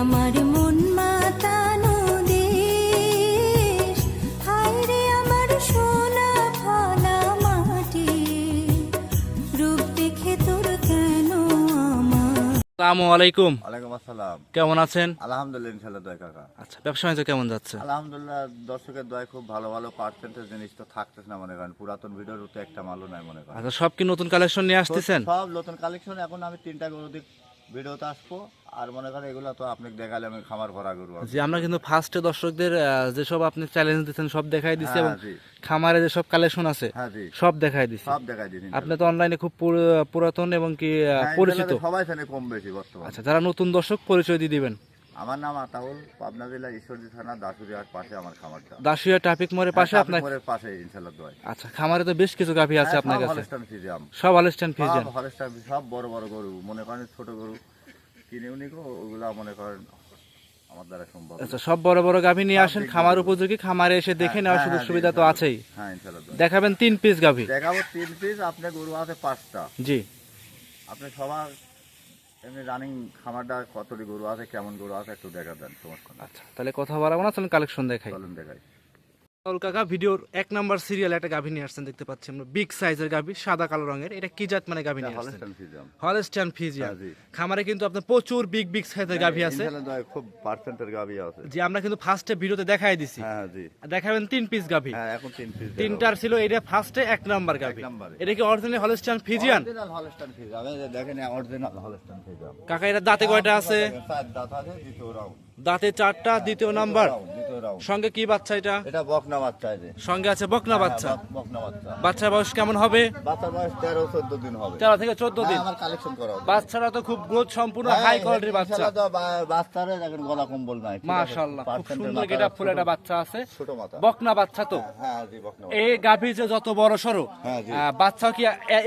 আমার মন মাতানো দেশ হায় রে আমার সোনা ফলা মাটি। রূপ দেখে তোর কেন আমার? আসসালামু আলাইকুম। ওয়ালাইকুম আসসালাম। কেমন আছেন? আলহামদুলিল্লাহ ইনশাল্লাহ দয় কাকা। আচ্ছা ব্যবসা বাণিজ্য কেমন যাচ্ছে? আলহামদুলিল্লাহ দর্শকের দয় খুব ভালো ভালো পার্সেন্টেজ জিনিস তো থাকতেছে না মনে করেন। পুরাতন ভিডিওর তো একটা মালও নাই মনে করেন। আচ্ছা সব কি নতুন কালেকশন নিয়ে আসতেছেন? সব নতুন কালেকশন এখন আমি তিনটা গরু দিক ভিডিওতে আসব। আর মনে করেন এগুলো তো আপনাকে দেখালে আমি খামার গরু জি আমরা কিন্তু ফার্স্টে দর্শকদের যেসব আপনি চ্যালেঞ্জ দিচ্ছেন সব দেখাই দিচ্ছি এবং হ্যাঁ, খামারে যেসব কালেকশন আছে হ্যাঁ সব দেখাই দিচ্ছি। সব দেখাই দিচ্ছি আপনি তো অনলাইনে খুব পুর- পুরাতন এবং কি হ্যাঁ, পরিচিত। সবাই কম বেশি বর্তমানে। আচ্ছা যারা নতুন দর্শক পরিচয় দিয়ে দিবেন। আমার নাম আতাউল পাবনা জেলা ঈশ্বরদী থানা দাসুরিয়ার পাশে আমার খামারটা দাসুয়া ট্রাফিক মোড়ের পাশে হ্যাঁ, আপনার মোড়ের পাশে ইনশাল্লাহ দয় আচ্ছা খামারে তো বেশ কিছু গাভী আছে আপনার কাছে। ফিজিয়াম সব আলস্টান ফিজিয়ান সব হলস্টাইন সব বড় বড় গরু। মনে করেন ছোট গরু কিনেও নিকো ওগুলা মনে করেন আমার দ্বারা সম্ভব আচ্ছা সব বড় বড় গাভী নিয়ে আসেন খামার উপযোগী খামারে এসে দেখে হ্যাঁ, নেওয়ার হ্যাঁ, সুযোগ হ্যাঁ, সুবিধা তো আছেই। হ্যাঁ ইনশাল্লাহ দেখাবেন তিন পিস গাভী। দেখাবো তিন পিস আপনার গরু আছে পাঁচটা। জি। আপনি সবার এমনি রানিং খামারটা কতটি গরু আছে কেমন গরু আছে একটু দেখা দেন সমস্যা আচ্ছা তাহলে কথা বাড়াবো না চলুন কালেকশন দেখাই। চলুন দেখাই। রাহুল কাকা ভিডিওর এক নাম্বার সিরিয়াল একটা গাভী নিয়ে আসছেন দেখতে পাচ্ছি আমরা। বিগ সাইজের গাভী সাদা কালো রঙের। এটা কি জাত মানে গাভী নিয়ে আসছেন? ফিজিয়ান হ্যাঁ, জি। হ্যাঁ, খামারে কিন্তু আপনার প্রচুর বিগ বিগ সাইজের গাভী আছে। খুব পার্সেন্টের গাভি আছে। যে আমরা কিন্তু ফার্স্টে ভিডিওতে দেখাই দিছি। হ্যাঁ জি। দেখাবেন তিন পিস গাভী। হ্যাঁ এখন তিন পিস তিনটার ছিল এটা ফার্স্টে এক নাম্বার গাভী। এটা কি original Holstein Friesian original Holstein Friesian এই দেখেন অরিজিনাল হলস্টাইন ফিজিয়াম কাকা এটা দাঁতে কয়টা আছে? দাঁত আছে দ্বিতীয় রাউন্ড দাঁতে চারটা দ্বিতীয় নাম্বার। সঙ্গে কি বাচ্চা এটা? এটা বকনা বাচ্চা সঙ্গে আছে বকনা বাচ্চা? হ্যাঁ, বকনা বাচ্চা। বাচ্চার বয়স কেমন হবে? বাচ্চার বয়স তেরো চোদ্দ দিন হবে। তেরো থেকে চোদ্দ হ্যাঁ, দিন। আমার কালেকশন করা বাচ্চারা তো খুব গ্রোথ সম্পূর্ণ হ্যাঁ, হাই কোয়ালিটির বাচ্চা। ইনশাআল্লাহ বাচ্চারা দেখেন গলা কম্বল নাই মাশাআল্লাহ খুব সুন্দর মাথা গেটা ফুল একটা বাচ্চা আছে। ছোট মাথা। বকনা বাচ্চা তো। হ্যাঁ জি বকনা এই গাভী যে যত বড় সরো হ্যাঁ, বাচ্চা কি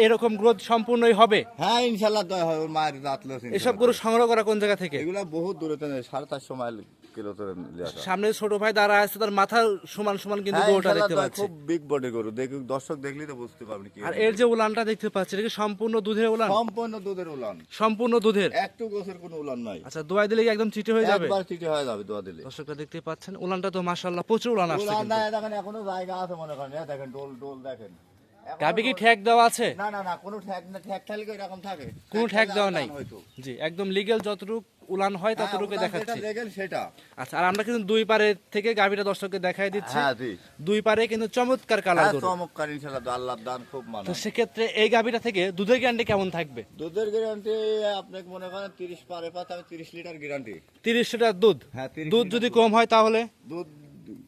এরকম গ্রোথ সম্পূর্ণই হবে? হ্যাঁ ইনশাল্লাহ দয় হয় ওর মায়ের দাঁত লস এসব গরু সংগ্রহ করা কোন জায়গা থেকে? এগুলা বহুত দূরে সাড়ে চারশো মাইল কিলো তো সামনে ছোট ভাই দাঁড়া আছে তার মাথার সমান সমান কিন্তু হ্যাঁ, গরুটা দেখতে পাচ্ছি। খুব বিগ বডি গরু। দেখুন দর্শক দেখলেই তো বুঝতে পারবেন কি আর এর যে উলানটা দেখতে পাচ্ছি এটা কি সম্পূর্ণ দুধের উলান? সম্পূর্ণ দুধের উলান। সম্পূর্ণ দুধের? একটু গোছের কোনো উলান নাই। আচ্ছা দোয়াই দিলে কি একদম চিটে হয়ে যাবে? একবার চিঠি হয়ে যাবে দোয়া দিলে। দর্শকরা দেখতে পাচ্ছেন উলানটা তো মাশাআল্লাহ প্রচুর উলান আসছে উলান নাই দেখেন এখনও জায়গা আছে মনে করেন। দেখেন ডোল ডোল দেখেন। গাভী কি ঠেক দেওয়া আছে? না না না কোনো ঠ্যাক না ঠ্যাক থাকলে এরকম থাকে? কোনো ঠ্যাক দেওয়া নাই। হয়তো। জি একদম লিগেল যতটুকু উলান হয় হ্যাঁ, ততটুকু দেখাচ্ছি। সেটা। আচ্ছা আর আমরা কিন্তু দুই পারে থেকে গাভীটা দর্শককে দেখাই দিচ্ছি। হ্যাঁ দুই পারে কিন্তু চমৎকার কালার হ্যাঁ চমৎকার ইনশাল্লাহ আল্লাহর দান খুব মানে তো সেক্ষেত্রে এই গাভীটা থেকে দুধের গ্যারান্টি কেমন থাকবে? দুধের গ্যারান্টি আপনাকে মনে করেন তিরিশ পারে পাতে আমি তিরিশ লিটার গ্যারান্টি তিরিশ লিটার দুধ? হ্যাঁ দুধ যদি কম হয় তাহলে? দুধ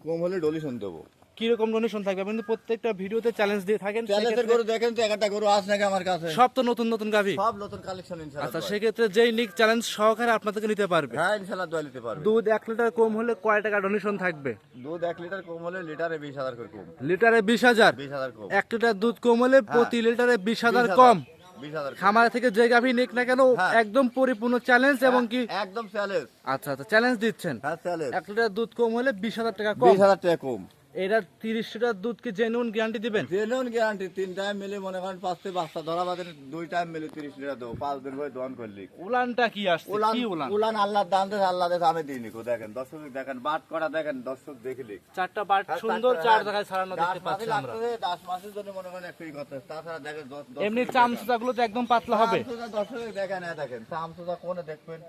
কম হলে ডলিশন দেবো। কীরকম ডোনেশন থাকবে? আপনি কিন্তু প্রত্যেকটা ভিডিওতে চ্যালেঞ্জ দিয়ে থাকেন চ্যালেঞ্জের গরু দেখেন তো একটা গরু নাকি আমার কাছে? সব তো নতুন নতুন গাভী। সব নতুন কালেকশন আচ্ছা সেক্ষেত্রে যেই নিক চ্যালেঞ্জ সহকারে আপনাদেরকে নিতে পারবে। হ্যাঁ ইনশাল্লাহ দোয়া নিতে পারবে। দুধ এক লিটার কম হলে কয় টাকা ডোনেশন থাকবে? দুধ এক লিটার কম হলে লিটারে বিশ হাজার করে কম। লিটারে বিশ হাজার? বিশ হাজার কম। এক লিটার দুধ কম হলে প্রতি লিটারে বিশ হাজার 20,000 কম। বিশ হাজার খামার থেকে যে গাভী নিক না কেন হ্যাঁ। একদম পরিপূর্ণ চ্যালেঞ্জ এবং কি একদম চ্যালেঞ্জ আচ্ছা আচ্ছা চ্যালেঞ্জ দিচ্ছেন। হ্যাঁ চ্যালেঞ্জ এক লিটার দুধ কম হলে বিশ হাজার টাকা কম। বিশ হাজার টাকা কম। এটা তিরিশ লিটার দুধ কি জেনুইন গ্যারান্টি দিবেন? জেনুন গ্যারান্টি তিন টাইম মিলে মনে করেন পাঁচটা বাচ্চা ধরা বাদে দুই টাইম মিলে তিরিশ লিটার দেবো পাঁচ দিন হয়ে দোয়ান করলি। উলানটা কি আসছে? উলান উলান? উলান আল্লাহর দান দেয় আল্লাহ দেয় আমি দিইনি কো দেখেন দর্শক দেখেন বাট করা দেখেন দর্শক দেখলি। চারটা বাট হ্যাঁ, সুন্দর চার জায়গায় ছাড়ানো দেখতে পাচ্ছি আমরা। দশ মাসের জন্য মনে করেন একটুই কথা তাছাড়া দেখেন দশ- দশ এমনি মিনিট চামচা গুলো তো একদম পাতলা হবে। দর্শক দেখেন হ্যাঁ দেখেন চামচুদা কোনে দেখবেন?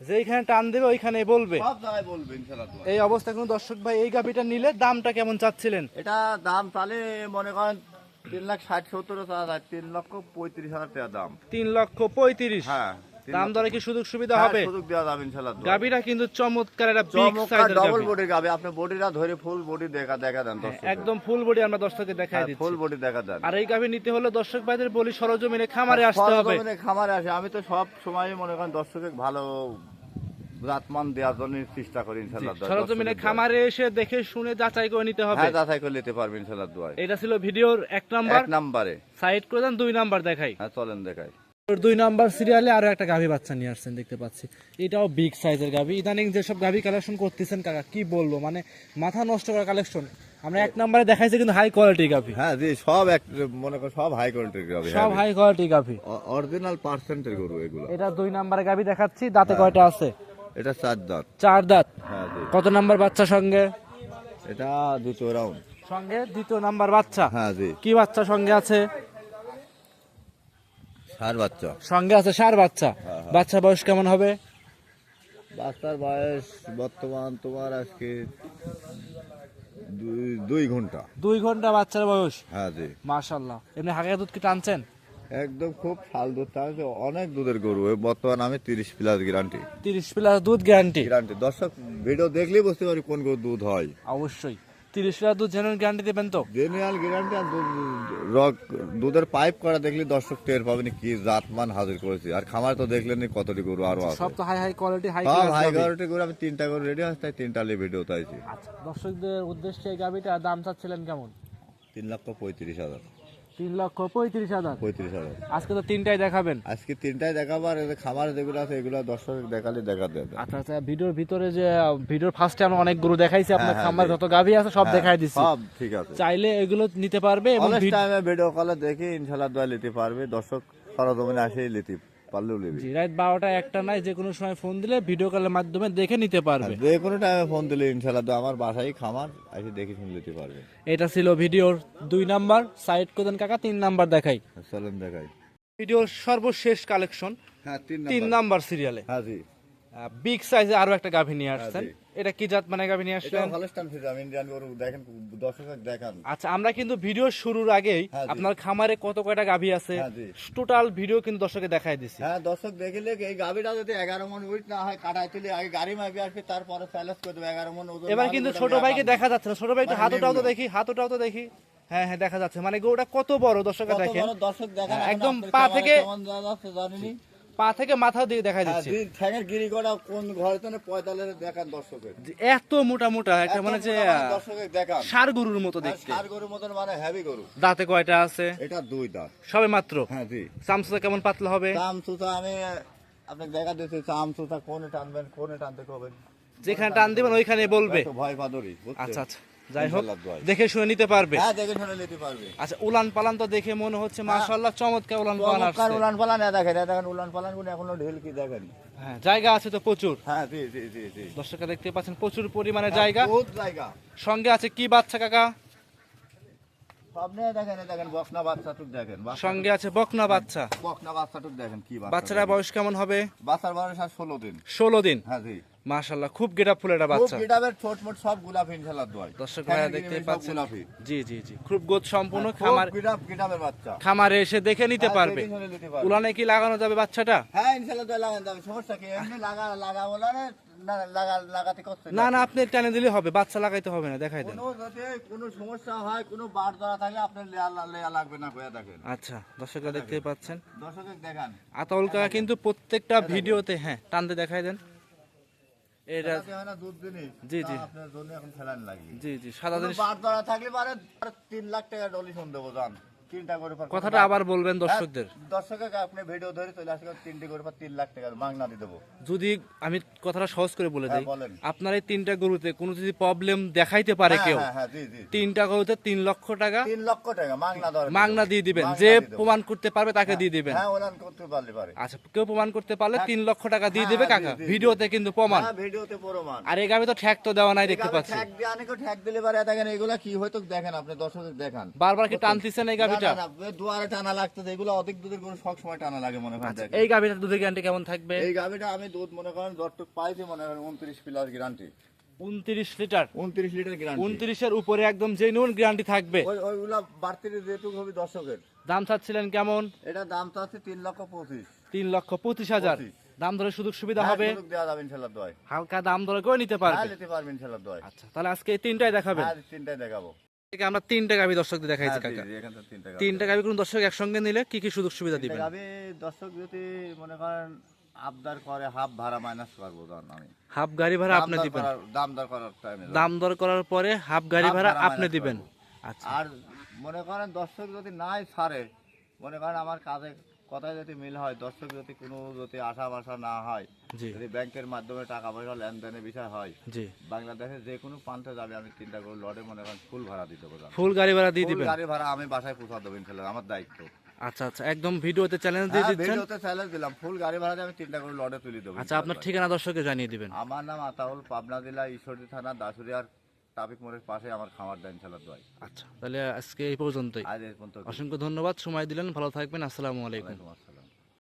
যেইখানে টান দেবে ওইখানে বলবে। সব জায়গায় বলবে ইনশাল্লাহ এই অবস্থা কোনো দর্শক ভাই এই গাভিটা নিলে দামটা কেমন চাচ্ছিলেন? এটা দাম তাহলে মনে করেন তিন লাখ ষাট সত্তর হাজার তিন লক্ষ পঁয়ত্রিশ হাজার টাকা দাম। তিন লক্ষ পঁয়ত্রিশ। হ্যাঁ দাম দরে কি সুযোগ সুবিধা হ্যাঁ, হবে? সুযোগ দেওয়া যাবে ইনশাল্লাহ দোয়া। গাভিটা কিন্তু চমৎকার একটা বিগ সাইজের ডবল বডি গাবে আপনি বডিটা ধরে ফুল বডি দেখা দেখা দেন একদম ফুল বডি আমরা দর্শককে দেখাই হ্যাঁ, দিচ্ছি। ফুল বডি দেখা দেন। আর এই গাভি নিতে হলে দর্শক ভাইদের বলি সরজমিনে খামারে আসতে হবে। সরজমিনে খামারে আসে। আমি তো সব সময় মনে করেন দর্শকের ভালো জাতমান দেওয়ার জন্য চেষ্টা করি সরজমিনে খামারে এসে দেখে শুনে যাচাই করে নিতে হবে। হ্যাঁ যাচাই করে নিতে পারবেন ইনশাল্লাহ দোয়ায়। এটা ছিল ভিডিওর এক নাম্বার। এক নাম্বারে। সাইড করে দেন দুই নাম্বার দেখাই। হ্যাঁ চলেন দেখাই। দুই নাম্বার সিরিয়ালে আরও একটা গাভী বাচ্চা নিয়ে আসছেন দেখতে পাচ্ছি। এটাও বিগ সাইজের গাভী। ইদানিং যেসব গাভী কালেকশন করতেছেন কাকা কি বলব? মানে মাথা নষ্ট করা কালেকশন আমরা এক নাম্বারে দেখাইছি কিন্তু হাই কোয়ালিটি গাভী। হ্যাঁ জি সব এক মনে করেন সব হাই কোয়ালিটির গাবে সব হাই কোয়ালিটি গাভী। অরিজিনাল পার্সেন্টের গরু এগুলো। এটা দুই নাম্বারে গাভী দেখাচ্ছি দাঁতে কয়টা আছে? এটা চার দাঁত। চার দাঁত? হ্যাঁ কত নাম্বার বাচ্চা সঙ্গে? এটা দ্বিতীয় রাউন্ড সঙ্গে দ্বিতীয় নাম্বার বাচ্চা? হ্যাঁ জি কি বাচ্চা সঙ্গে আছে? সার বাচ্চা। সঙ্গে আছে সার বাচ্চা? হ্যাঁ, হ্যাঁ। বাচ্চা বয়স কেমন হবে? বাচ্চার বয়স বর্তমান তোমার আজকে দুই দুই ঘণ্টা। দুই ঘণ্টা বাচ্চার বয়স? হ্যাঁ জি মাশাল্লাহ। এমনি হাগা দুধ কি টানছেন? একদম খুব শাল দুধ থাকে অনেক দুধের গরু। বর্তমান আমি তিরিশ প্লাস গ্যারান্টি তিরিশ প্লাস দুধ গ্যারান্টি গ্যারান্টি দর্শক ভিডিও দেখলেই বুঝতে পারি কোন গরু দুধ হয়। অবশ্যই। তিরিশ প্লাস দুধ জেনুইন গ্যারান্টি দেবেন তো? জেনুয়াল গ্যারান্টি আর দুধ- রক দুধের পাইপ করা দেখলে দর্শক টের পাবেন কি জাতমান হাজির করেছি। আর খামার তো দেখলেন কতটি গরু আরও আছে। সব তো হাই হাই কোয়ালিটি হাই সব হাই কোয়ালিটি গরু আমি তিনটা গরু রেডি আছে তাই তিনটা নিয়ে ভিডিও তাইছি আচ্ছা দর্শকদের উদ্দেশ্যে এই গাবিটা দাম চাচ্ছিলেন কেমন? তিন লক্ষ পঁয়ত্রিশ হাজার। তিন লক্ষ পঁয়ত্রিশ হাজার। পঁয়ত্রিশ হাজার। আজকে তো তিনটাই দেখাবেন? আজকে তিনটায় দেখাবো আর এদের খামার যেগুলো আছে এগুলো দর্শক দেখালে দেখা দেবে। আচ্ছা আচ্ছা ভিডিওর ভিতরে যে ভিডিওর ফার্স্টে আমরা অনেক গরু দেখাইছি আপনার হ্যাঁ, খামার যত গাভি আছে সব দেখাই দিছি। সব ঠিক আছে। চাইলে এগুলো নিতে পারবে এবং টাইমে ভিডিও কলে দেখে ইনশাল্লাহ দোয়া নিতে পারবে। দর্শক সরজমিনে আসেই নিতে পারলেও নেবে। জি রাত বারোটা একটা নাই যে কোনো সময় ফোন দিলে ভিডিও কলের মাধ্যমে দেখে নিতে পারবে। যে কোনো টাইমে ফোন দিলে ইনশাল্লাহ তো আমার বাসায় খামার এসে দেখে শুনে নিতে পারবে। এটা ছিল ভিডিওর দুই নাম্বার সাইড কোদেন কাকা তিন নাম্বার দেখাই। চলেন দেখাই। ভিডিওর সর্বশেষ কালেকশন হ্যাঁ তিন তিন নাম্বার। সিরিয়ালে হ্যাঁ জি। বিগ সাইজে আরও একটা গাভী নিয়ে আসছেন। এটা কি জাত মানে গাভী নিয়ে এটা আসছেন? হলস্টাইন ফ্রিজ আমি ইন্ডিয়ান গরু দেখেন দর্শক দেখান। আচ্ছা আমরা কিন্তু ভিডিও শুরুর আগেই হ্যাঁ, আপনার খামারে কত কয়টা গাভী আছে? হ্যাঁ, টোটাল ভিডিও কিন্তু দর্শকে দেখাই দিছি। হ্যাঁ দর্শক দেখিলে এই গাভিটা যদি এগারো মন উইট না হয় কাটাই তুলে আগে গাড়ি মাপি আসবে তারপরে প্যালেস করে দেবে এগারো মন ওজন এবার কিন্তু ছোট ভাইকে দেখা যাচ্ছে না ছোট ভাই একটু মানে হাতটাও তো। দেখি হাতটাও তো দেখি। হ্যাঁ হ্যাঁ দেখা যাচ্ছে। মানে গরুটা কত বড় দর্শকে দেখেন হ্যাঁ, একদম পা থেকে- পা থেকে মাথা দিয়ে দেখা হ্যাঁ, ঠ্যাঙের গিরিগড়া কোন ঘরে তো পয়তালের দেখান দর্শকের। এত মোটা মোটা একটা মানে যে দর্শকের দেখান। সার গরুর মতো দেখতে। ষাঁড় গরুর মানে হেভি গরু। দাঁতে কয়টা আছে? এটা দুই দাঁত। সবে মাত্র? হ্যাঁ জি। চামচা কেমন পাতলা হবে? চাম সুতা আমি আপনাকে দেখা দিচ্ছি চাম সুতা কোনে টানবেন কোনে টানতে কবেন। যেখানে টান দিবেন ওইখানে বলবে। ভয় পাদরি আচ্ছা আচ্ছা। যাই হোক দেখে শুনে নিতে পারবে। হ্যাঁ দেখে শুনে নিতে পারবে। আচ্ছা উলান পালান তো দেখে মনে হচ্ছে মাশাআল্লাহ চমৎকার উলান পালান আসছে। উলান পালান দেখেন দেখেন উলান পালানগুলো এখনও ঢেল কি দেখেন। হ্যাঁ জায়গা আছে তো প্রচুর। হ্যাঁ জি জি জি জি। দর্শকরা দেখতে পাচ্ছেন প্রচুর পরিমাণে জায়গা। বহুত জায়গা। সঙ্গে আছে কি বাচ্চা কাকা সামনে দেখেন এ দেখেন বকনা বাচ্চাটুক দেখেন বাচ্চা- সঙ্গে আছে বকনা বাচ্চা। বকনা বাচ্চাটুক দেখেন কি বাচ্চারা বয়স কেমন হবে? বাচ্চার বয়স আর ষোলো দিন। ষোলো দিন? হ্যাঁ জি। মাশাআল্লাহ খুব গেটা ফুল এটা বাচ্চা। গিটাবের ছোট মোট সব গোলাপি ইনশাল্লাহ দোয়াই। দর্শক ভাইরা দেখতে পাচ্ছেন। জি জি জি খুব গোদ সম্পূর্ণ খামার বাচ্চা। খামারে এসে দেখে নিতে হ্যাঁ, পারবে। নিতে পারবে। উলানে কি লাগানো যাবে বাচ্চাটা? হ্যাঁ ইনশাল্লাহ দোয়াই লাগান যাবে সমস্যা কি? এমনি লাগা লাগা না না আপনি টানে দিলে হবে বাচ্চা লাগাইতে হবে না দেখাই দেন। কোনো সমস্যা হয় কোনো বার ধরা থাকলে আপনার লেয়া লাগবে না কয়ে দেখেন আচ্ছা দর্শকরা দেখতে পাচ্ছেন। দর্শকের দেখান। আতাউল কাকা কিন্তু প্রত্যেকটা ভিডিওতে হ্যাঁ টানতে দেখাই দেন। এটা হয় জি, জি। আপনার জন্য এখন ফেলান লাগে। জি জি সাদা জিনিস বার ধরা থাকলে পারে লাখ টাকা ডলিশন দেবো জান। তিনটা করে কথাটা আবার বলবেন দর্শকদের। হ্যাঁ, দর্শকের আপনি ভিডিও ধরে চলে আসলে তিনটে পর তিন লাখ টাকা মাগনা দিয়ে দেবো। যদি আমি কথাটা সহজ করে বলে হ্যাঁ, দিই আপনার এই তিনটা গরুতে কোনো যদি প্রবলেম দেখাইতে পারে হ্যাঁ, কেউ হ্যাঁ হ্যাঁ তিনটা গরুতে তিন লক্ষ টাকা তিন লক্ষ টাকা মাগনা ধরে মাগনা দিয়ে দিবেন। যে প্রমাণ করতে পারবে তাকে দিয়ে দিবেন। হ্যাঁ ওলান করতে পারলে পারে। আচ্ছা কেউ প্রমাণ করতে পারলে তিন লক্ষ টাকা দিয়ে হ্যাঁ, দেবে কাকা। ভিডিওতে কিন্তু প্রমাণ। হ্যাঁ ভিডিওতে প্রমাণ। আর এই গাবে তো ঠ্যাক তো দেওয়া নাই দেখতে পাচ্ছি। ঠ্যাক দিয়ে অনেকে ঠ্যাক দিলে পারে। দেখেন এগুলা কি হয়তো দেখেন আপনি দর্শকের দেখান। বারবার কি টানতেছেন এই গাবিটা না, না, না, দুয়ারে টানা লাগতেছে এগুলো অধিক দুধের গরু সব সময় টানা লাগে মনে করেন এই গাবিটার দুধের গ্যারান্টি কেমন থাকবে? এই গাভিটা আমি দুধ মনে করেন যতটুক পাইছি মনে করেন উনত্রিশ প্লাস গ্যারান্টি উনত্রিশ লিটার? উনত্রিশ লিটার গ্যারান্টি উনত্রিশের উপরে একদম জেনুইন গ্যারান্টি থাকবে। ওইগুলা বাড়তি যেটুকু হবে দর্শকের দাম চাচ্ছিলেন কেমন? এটা দাম আছে তিন লক্ষ পঁচিশ। তিন লক্ষ পঁচিশ হাজার। দাম ধরে সুযোগ সুবিধা হ্যাঁ, হবে দয় হালকা দাম ধরে করে নিতে পারবে? হ্যাঁ নিতে পারবেন দয় আচ্ছা তাহলে আজকে এই তিনটাই দেখাবেন? হ্যাঁ তিনটাই দেখাবো। আমরা তিনটা গাবি দর্শকদের দেখাইছি হ্যাঁ, কাকা। তিনটা গাবি কোন দর্শক একসঙ্গে নিলে কি কি সুযোগ সুবিধা দিবেন? গাবি দর্শক যদি মনে করেন আবদার করে হাফ ভাড়া মাইনাস করব আমি। হাফ গাড়ি ভাড়া আপনি দিবেন। দাম দর করার টাইমে দাম দর করার পরে হাফ গাড়ি ভাড়া ভাড়া আপনি দিবেন। আচ্ছা। আর মনে করেন দর্শক যদি নাই ছাড়ে মনে করেন আমার কাজে কথায় যদি মিল হয় দর্শক যদি কোনো যদি আশা বাসা না হয় যদি ব্যাংকের মাধ্যমে টাকা পয়সা লেনদেনের বিষয় হয় জি। বাংলাদেশের যে কোনো প্রান্তে যাবে আমি তিনটা করে লড়ে মনে করেন ফুল ভাড়া দিতে পারব ফুল গাড়ি ভাড়া দিয়ে দিবেন? গাড়ি ভাড়া আমি বাসায় পৌঁছা দেবো ইনশাল্লাহ আমার দায়িত্ব। আচ্ছা আচ্ছা একদম ভিডিওতে চ্যালেঞ্জ দিয়ে হ্যাঁ, দিচ্ছেন? ভিডিওতে চ্যালেঞ্জ দিলাম ফুল গাড়ি ভাড়া দিয়ে আমি তিনটা করে লড়ে তুলে দেবো আচ্ছা আপনার ঠিকানা দর্শককে জানিয়ে দিবেন। আমার নাম আতাউল পাবনা জেলা ঈশ্বরদী থানা দাসুরিয়ার ট্রাফিক মোড়ের পাশে আমার খামার দেন খেলার দোয়াই। আচ্ছা তাহলে আজকে এই পর্যন্তই। আজ এই পর্যন্ত অসংখ্য ধন্যবাদ সময় দিলেন ভালো থাকবেন আসসালামু আলাইকুম। আসসালাম।